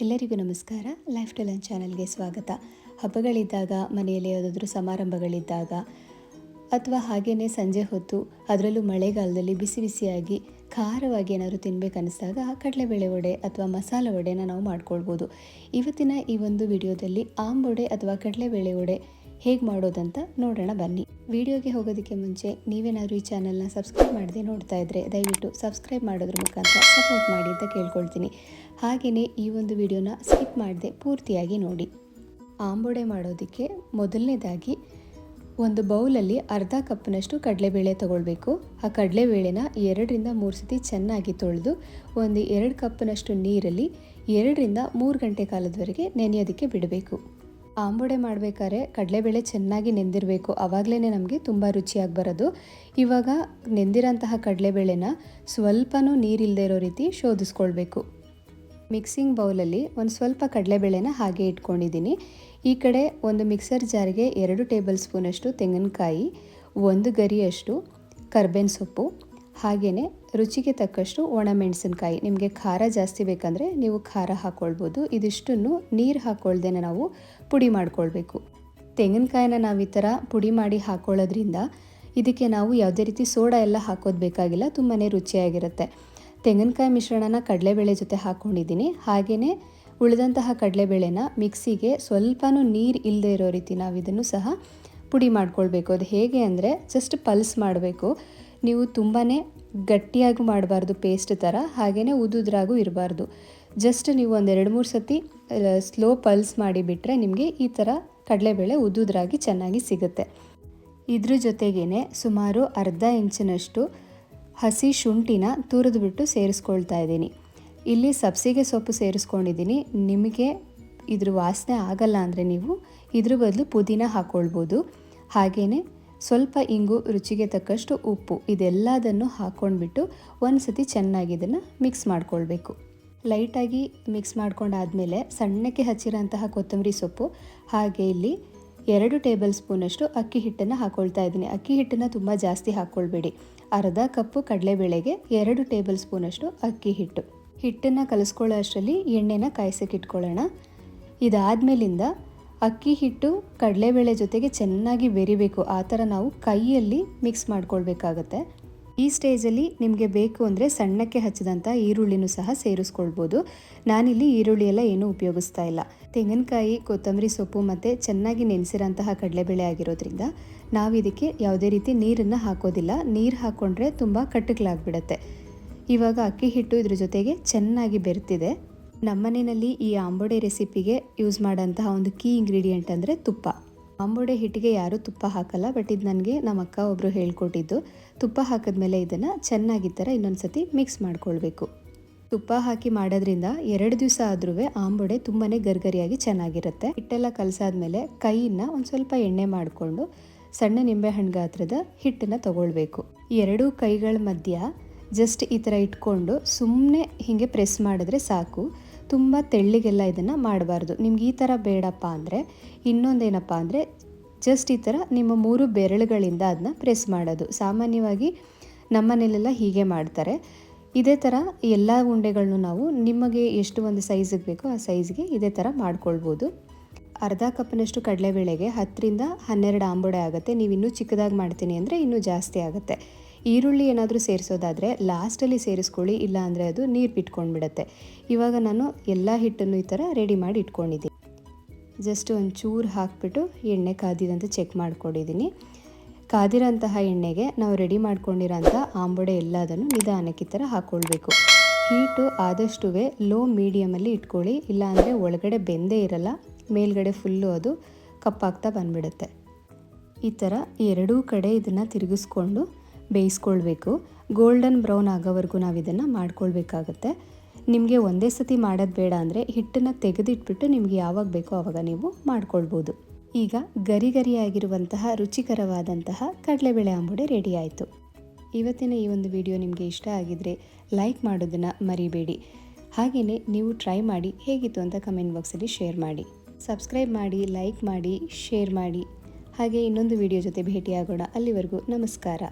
ಎಲ್ಲರಿಗೂ ನಮಸ್ಕಾರ. ಲೈಫ್ ಟೆಲನ್ ಚಾನಲ್ಗೆ ಸ್ವಾಗತ. ಹಬ್ಬಗಳಿದ್ದಾಗ, ಮನೆಯಲ್ಲಿ ಯಾವುದಾದ್ರೂ ಸಮಾರಂಭಗಳಿದ್ದಾಗ, ಅಥವಾ ಹಾಗೆಯೇ ಸಂಜೆ ಹೊತ್ತು, ಅದರಲ್ಲೂ ಮಳೆಗಾಲದಲ್ಲಿ ಬಿಸಿ ಬಿಸಿಯಾಗಿ ಖಾರವಾಗಿ ಏನಾದರೂ ತಿನ್ನಬೇಕನ್ನಿಸ್ದಾಗ ಕಡಲೆಬೇಳೆ ವಡೆ ಅಥವಾ ಮಸಾಲ ವಡೆನ ನಾವು ಮಾಡ್ಕೊಳ್ಬೋದು. ಇವತ್ತಿನ ಈ ಒಂದು ವಿಡಿಯೋದಲ್ಲಿ ಆಂಬೊಡೆ ಅಥವಾ ಕಡಲೆಬೇಳೆ ವಡೆ ಹೇಗೆ ಮಾಡೋದಂತ ನೋಡೋಣ ಬನ್ನಿ. ವಿಡಿಯೋಗೆ ಹೋಗೋದಕ್ಕೆ ಮುಂಚೆ ನೀವೇನಾದರೂ ಈ ಚಾನಲ್ನ ಸಬ್ಸ್ಕ್ರೈಬ್ ಮಾಡದೆ ನೋಡ್ತಾ ಇದ್ದರೆ ದಯವಿಟ್ಟು ಸಬ್ಸ್ಕ್ರೈಬ್ ಮಾಡೋದ್ರ ಮುಖಾಂತರ ಸಪೋರ್ಟ್ ಮಾಡಿ ಅಂತ ಕೇಳ್ಕೊಳ್ತೀನಿ. ಹಾಗೆಯೇ ಈ ಒಂದು ವಿಡಿಯೋನ ಸ್ಕಿಪ್ ಮಾಡದೆ ಪೂರ್ತಿಯಾಗಿ ನೋಡಿ. ಆಂಬೊಡೆ ಮಾಡೋದಕ್ಕೆ ಮೊದಲನೇದಾಗಿ ಒಂದು ಬೌಲಲ್ಲಿ ಅರ್ಧ ಕಪ್ನಷ್ಟು ಕಡಲೆಬೇಳೆ ತೊಗೊಳ್ಬೇಕು. ಆ ಕಡಲೆಬೇಳೆನ ಎರಡರಿಂದ ಮೂರು ಸತಿ ಚೆನ್ನಾಗಿ ತೊಳೆದು ಒಂದು ಎರಡು ಕಪ್ನಷ್ಟು ನೀರಲ್ಲಿ ಎರಡರಿಂದ ಮೂರು ಗಂಟೆ ಕಾಲದವರೆಗೆ ನೆನೆಯೋದಕ್ಕೆ ಬಿಡಬೇಕು. ಆಂಬೊಡೆ ಮಾಡಬೇಕಾದ್ರೆ ಕಡಲೆಬೇಳೆ ಚೆನ್ನಾಗಿ ನೆಂದಿರಬೇಕು. ಆವಾಗಲೇ ನಮಗೆ ತುಂಬ ರುಚಿಯಾಗಿ ಬರೋದು. ಇವಾಗ ನೆಂದಿರೋಂತಹ ಕಡಲೆಬೇಳೆನ ಸ್ವಲ್ಪನೂ ನೀರಿಲ್ಲದೆ ಇರೋ ರೀತಿ ಶೋಧಿಸ್ಕೊಳ್ಬೇಕು. ಮಿಕ್ಸಿಂಗ್ ಬೌಲಲ್ಲಿ ಒಂದು ಸ್ವಲ್ಪ ಕಡಲೆಬೇಳೆನ ಹಾಗೆ ಇಟ್ಕೊಂಡಿದ್ದೀನಿ ಈ ಕಡೆ ಒಂದು ಮಿಕ್ಸರ್ ಜಾರಿಗೆ ಎರಡು ಟೇಬಲ್ ಸ್ಪೂನಷ್ಟು ತೆಂಗಿನಕಾಯಿ, ಒಂದು ಗರಿಯಷ್ಟು ಕರ್ಬೇವಿನ ಸೊಪ್ಪು ಹಾಗೆಯೇ ರುಚಿಗೆ ತಕ್ಕಷ್ಟು ಒಣಮೆಣಸಿನ್ಕಾಯಿ. ನಿಮಗೆ ಖಾರ ಜಾಸ್ತಿ ಬೇಕಂದರೆ ನೀವು ಖಾರ ಹಾಕ್ಕೊಳ್ಬೋದು ಇದಿಷ್ಟನ್ನು ನೀರು ಹಾಕ್ಕೊಳ್ದೇ ನಾವು ಪುಡಿ ಮಾಡ್ಕೊಳ್ಬೇಕು. ತೆಂಗಿನಕಾಯಿನ ನಾವು ಈ ಥರ ಪುಡಿ ಮಾಡಿ ಹಾಕ್ಕೊಳ್ಳೋದ್ರಿಂದ ಇದಕ್ಕೆ ನಾವು ಯಾವುದೇ ರೀತಿ ಸೋಡಾ ಎಲ್ಲ ಹಾಕೋದು ಬೇಕಾಗಿಲ್ಲ ತುಂಬಾ ರುಚಿಯಾಗಿರುತ್ತೆ. ತೆಂಗಿನಕಾಯಿ ಮಿಶ್ರಣನ ಕಡಲೆಬೇಳೆ ಜೊತೆ ಹಾಕ್ಕೊಂಡಿದ್ದೀನಿ ಹಾಗೆಯೇ ಉಳಿದಂತಹ ಕಡಲೆಬೇಳೆನ ಮಿಕ್ಸಿಗೆ ಸ್ವಲ್ಪನೂ ನೀರು ಇಲ್ಲದೆ ಇರೋ ರೀತಿ ನಾವು ಇದನ್ನು ಸಹ ಪುಡಿ ಮಾಡ್ಕೊಳ್ಬೇಕು. ಅದು ಹೇಗೆ ಅಂದರೆ ಜಸ್ಟ್ ಪಲ್ಸ್ ಮಾಡಬೇಕು. ನೀವು ತುಂಬಾ ಗಟ್ಟಿಯಾಗಿ ಮಾಡಬಾರ್ದು ಪೇಸ್ಟ್ ಥರ ಹಾಗೆಯೇ ಉದುದ್ರಾಗೂ ಇರಬಾರ್ದು. ಜಸ್ಟ್ ನೀವು ಎರಡು ಮೂರು ಸತಿ ಸ್ಲೋ ಪಲ್ಸ್ ಮಾಡಿಬಿಟ್ರೆ ನಿಮಗೆ ಈ ಥರ ಕಡಲೆಬೇಳೆ ಉದುದ್ರಾಗಿ ಚೆನ್ನಾಗಿ ಸಿಗುತ್ತೆ. ಇದ್ರ ಜೊತೆಗೇ ಸುಮಾರು ಅರ್ಧ ಇಂಚಿನಷ್ಟು ಹಸಿ ಶುಂಠಿನ ತುರಿದ್ಬಿಟ್ಟು ಸೇರಿಸ್ಕೊಳ್ತಾ ಇದ್ದೀನಿ. ಇಲ್ಲಿ ಸಬ್ಸಿಗೆ ಸೊಪ್ಪು ಸೇರಿಸ್ಕೊಂಡಿದ್ದೀನಿ. ನಿಮಗೆ ಇದ್ರ ವಾಸನೆ ಆಗಲ್ಲ ಅಂದರೆ ನೀವು ಇದ್ರ ಬದಲು ಪುದೀನ ಹಾಕ್ಕೊಳ್ಬೋದು ಹಾಗೆಯೇ ಸ್ವಲ್ಪ ಇಂಗು ರುಚಿಗೆ ತಕ್ಕಷ್ಟು ಉಪ್ಪು, ಇದೆಲ್ಲದನ್ನು ಹಾಕ್ಕೊಂಡ್ಬಿಟ್ಟು ಒಂದು ಸತಿ ಚೆನ್ನಾಗಿ ಇದನ್ನು ಮಿಕ್ಸ್ ಮಾಡ್ಕೊಳ್ಬೇಕು. ಲೈಟಾಗಿ ಮಿಕ್ಸ್ ಮಾಡ್ಕೊಂಡಾದಮೇಲೆ ಸಣ್ಣಕ್ಕೆ ಹಚ್ಚಿರೋಂತಹ ಕೊತ್ತಂಬರಿ ಸೊಪ್ಪು, ಹಾಗೆ ಇಲ್ಲಿ ಎರಡು ಟೇಬಲ್ ಸ್ಪೂನಷ್ಟು ಅಕ್ಕಿ ಹಿಟ್ಟನ್ನು ಹಾಕ್ಕೊಳ್ತಾ ಇದ್ದೀನಿ. ಅಕ್ಕಿ ಹಿಟ್ಟನ್ನು ತುಂಬ ಜಾಸ್ತಿ ಹಾಕ್ಕೊಳ್ಬೇಡಿ. ಅರ್ಧ ಕಪ್ಪು ಕಡಲೆಬೇಳೆಗೆ ಎರಡು ಟೇಬಲ್ ಸ್ಪೂನಷ್ಟು ಅಕ್ಕಿ ಹಿಟ್ಟು. ಹಿಟ್ಟನ್ನು ಕಲಿಸ್ಕೊಳ್ಳೋ ಅಷ್ಟರಲ್ಲಿ ಎಣ್ಣೆನ ಕಾಯಿಸಕ್ಕೆ ಇಟ್ಕೊಳ್ಳೋಣ. ಇದಾದಮೇಲಿಂದ ಅಕ್ಕಿ ಹಿಟ್ಟು ಕಡಲೆಬೇಳೆ ಜೊತೆಗೆ ಚೆನ್ನಾಗಿ ಬೆರಿಬೇಕು. ಆ ಥರ ನಾವು ಕೈಯಲ್ಲಿ ಮಿಕ್ಸ್ ಮಾಡ್ಕೊಳ್ಬೇಕಾಗತ್ತೆ. ಈ ಸ್ಟೇಜಲ್ಲಿ ನಿಮಗೆ ಬೇಕು ಅಂದರೆ ಸಣ್ಣಕ್ಕೆ ಹಚ್ಚಿದಂಥ ಈರುಳ್ಳಿನೂ ಸಹ ಸೇರಿಸ್ಕೊಳ್ಬೋದು. ನಾನಿಲ್ಲಿ ಈರುಳ್ಳಿ ಎಲ್ಲ ಏನೂ ಉಪಯೋಗಿಸ್ತಾ ಇಲ್ಲ. ತೆಂಗಿನಕಾಯಿ, ಕೊತ್ತಂಬರಿ ಸೊಪ್ಪು ಮತ್ತು ಚೆನ್ನಾಗಿ ನೆನೆಸಿರೋಂತಹ ಕಡಲೆಬೇಳೆ ಆಗಿರೋದ್ರಿಂದ ನಾವು ಇದಕ್ಕೆ ಯಾವುದೇ ರೀತಿ ನೀರನ್ನು ಹಾಕೋದಿಲ್ಲ. ನೀರು ಹಾಕ್ಕೊಂಡ್ರೆ ತುಂಬ ಕಟ್ಟಕ್ಲಾಗ್ಬಿಡತ್ತೆ ಇವಾಗ ಅಕ್ಕಿ ಹಿಟ್ಟು ಇದ್ರ ಜೊತೆಗೆ ಚೆನ್ನಾಗಿ ಬೆರ್ತಿದೆ. ನಮ್ಮನೆಯಲ್ಲಿ ಈ ಆಂಬೋಡೆ ರೆಸಿಪಿಗೆ ಯೂಸ್ ಮಾಡೋಂತಹ ಒಂದು ಕೀ ಇಂಗ್ರೀಡಿಯೆಂಟ್ ಅಂದರೆ ತುಪ್ಪ. ಆಂಬೋಡೆ ಹಿಟ್ಟಿಗೆ ಯಾರೂ ತುಪ್ಪ ಹಾಕಲ್ಲ ಬಟ್ ಇದು ನನಗೆ ನಮ್ಮ ಅಕ್ಕ ಒಬ್ಬರು ಹೇಳ್ಕೊಟ್ಟಿದ್ದು. ತುಪ್ಪ ಹಾಕಿದ್ಮೇಲೆ ಇದನ್ನು ಚೆನ್ನಾಗಿ ಥರ ಇನ್ನೊಂದು ಸತಿ ಮಿಕ್ಸ್ ಮಾಡ್ಕೊಳ್ಬೇಕು. ತುಪ್ಪ ಹಾಕಿ ಮಾಡೋದ್ರಿಂದ ಎರಡು ದಿವಸ ಆದ್ರೂ ಆಂಬೋಡೆ ತುಂಬಾ ಗರ್ಗರಿಯಾಗಿ ಚೆನ್ನಾಗಿರುತ್ತೆ. ಹಿಟ್ಟೆಲ್ಲ ಕಲಸಾದ್ಮೇಲೆ ಕೈಯನ್ನು ಒಂದು ಸ್ವಲ್ಪ ಎಣ್ಣೆ ಮಾಡಿಕೊಂಡು ಸಣ್ಣ ನಿಂಬೆ ಹಣ್ಣು ಗಾತ್ರದ ಹಿಟ್ಟನ್ನು ತಗೊಳ್ಬೇಕು. ಎರಡೂ ಕೈಗಳ ಮಧ್ಯ ಜಸ್ಟ್ ಈ ಥರ ಇಟ್ಕೊಂಡು ಸುಮ್ಮನೆ ಹೀಗೆ ಪ್ರೆಸ್ ಮಾಡಿದ್ರೆ ಸಾಕು. ತುಂಬ ತೆಳ್ಳಿಗೆಲ್ಲ ಇದನ್ನು ಮಾಡಬಾರ್ದು. ನಿಮ್ಗೆ ಈ ಥರ ಬೇಡಪ್ಪ ಅಂದರೆ, ಇನ್ನೊಂದೇನಪ್ಪ ಅಂದರೆ ಜಸ್ಟ್ ಈ ಥರ ನಿಮ್ಮ ಮೂರು ಬೆರಳುಗಳಿಂದ ಅದನ್ನ ಪ್ರೆಸ್ ಮಾಡೋದು. ಸಾಮಾನ್ಯವಾಗಿ ನಮ್ಮನೇಲೆಲ್ಲ ಹೀಗೆ ಮಾಡ್ತಾರೆ. ಇದೇ ಥರ ಎಲ್ಲ ಉಂಡೆಗಳನ್ನು ನಾವು ನಿಮಗೆ ಎಷ್ಟು ಒಂದು ಸೈಜಿಗೆ ಬೇಕೋ ಆ ಸೈಜ್ಗೆ ಇದೇ ಥರ ಮಾಡ್ಕೊಳ್ಬೋದು. ಅರ್ಧ ಕಪ್ನಷ್ಟು ಕಡಲೆಬೇಳೆಗೆ ಹತ್ತರಿಂದ ಹನ್ನೆರಡು ಆಂಬೊಡೆ ಆಗುತ್ತೆ. ನೀವು ಇನ್ನೂ ಚಿಕ್ಕದಾಗಿ ಮಾಡ್ತೀನಿ ಅಂದರೆ ಇನ್ನೂ ಜಾಸ್ತಿ ಆಗುತ್ತೆ. ಈರುಳ್ಳಿ ಏನಾದರೂ ಸೇರಿಸೋದಾದರೆ ಲಾಸ್ಟಲ್ಲಿ ಸೇರಿಸ್ಕೊಳ್ಳಿ, ಇಲ್ಲ ಅಂದರೆ ಅದು ನೀರು ಬಿಟ್ಕೊಂಡ್ಬಿಡತ್ತೆ ಇವಾಗ ನಾನು ಎಲ್ಲ ಹಿಟ್ಟನ್ನು ಈ ಥರ ರೆಡಿ ಮಾಡಿ ಇಟ್ಕೊಂಡಿದ್ದೀನಿ. ಜಸ್ಟ್ ಒಂದು ಚೂರು ಹಾಕ್ಬಿಟ್ಟು ಎಣ್ಣೆ ಕಾದಿದಂತ ಚೆಕ್ ಮಾಡ್ಕೊಂಡಿದ್ದೀನಿ. ಕಾದಿರೋಂತಹ ಎಣ್ಣೆಗೆ ನಾವು ರೆಡಿ ಮಾಡ್ಕೊಂಡಿರೋಂಥ ಆಂಬೊಡೆ ಎಲ್ಲದನ್ನು ನಿಧಾನಕ್ಕೆ ಈ ಥರ ಹಾಕ್ಕೊಳ್ಬೇಕು ಹೀಟು ಆದಷ್ಟು ಲೋ ಮೀಡಿಯಮಲ್ಲಿ ಇಟ್ಕೊಳ್ಳಿ ಇಲ್ಲಾಂದರೆ ಒಳಗಡೆ ಬೆಂದೇ ಇರಲ್ಲ, ಮೇಲ್ಗಡೆ ಫುಲ್ಲು ಅದು ಕಪ್ಪಾಗ್ತಾ ಬಂದ್ಬಿಡುತ್ತೆ. ಈ ಥರ ಎರಡೂ ಕಡೆ ಇದನ್ನು ತಿರುಗಿಸ್ಕೊಂಡು ಬೇಯಿಸ್ಕೊಳ್ಬೇಕು. ಗೋಲ್ಡನ್ ಬ್ರೌನ್ ಆಗೋವರೆಗೂ ನಾವು ಇದನ್ನು ಮಾಡ್ಕೊಳ್ಬೇಕಾಗತ್ತೆ. ನಿಮಗೆ ಒಂದೇ ಸತಿ ಮಾಡೋದು ಬೇಡ ಅಂದರೆ ಹಿಟ್ಟನ್ನು ತೆಗೆದಿಟ್ಬಿಟ್ಟು ನಿಮಗೆ ಯಾವಾಗ ಬೇಕೋ ಆವಾಗ ನೀವು ಮಾಡ್ಕೊಳ್ಬೋದು. ಈಗ ಗರಿ ಗರಿಯಾಗಿರುವಂತಹ ರುಚಿಕರವಾದಂತಹ ಕಡಲೆಬೇಳೆ ಆಂಬುಡೆ ರೆಡಿ ಆಯಿತು. ಇವತ್ತಿನ ಈ ಒಂದು ವಿಡಿಯೋ ನಿಮಗೆ ಇಷ್ಟ ಆಗಿದರೆ ಲೈಕ್ ಮಾಡೋದನ್ನು ಮರಿಬೇಡಿ. ಹಾಗೆಯೇ ನೀವು ಟ್ರೈ ಮಾಡಿ ಹೇಗಿತ್ತು ಅಂತ ಕಮೆಂಟ್ ಬಾಕ್ಸಲ್ಲಿ ಶೇರ್ ಮಾಡಿ. ಸಬ್ಸ್ಕ್ರೈಬ್ ಮಾಡಿ, ಲೈಕ್ ಮಾಡಿ, ಶೇರ್ ಮಾಡಿ. ಹಾಗೆ ಇನ್ನೊಂದು ವಿಡಿಯೋ ಜೊತೆ ಭೇಟಿಯಾಗೋಣ. ಅಲ್ಲಿವರೆಗೂ ನಮಸ್ಕಾರ.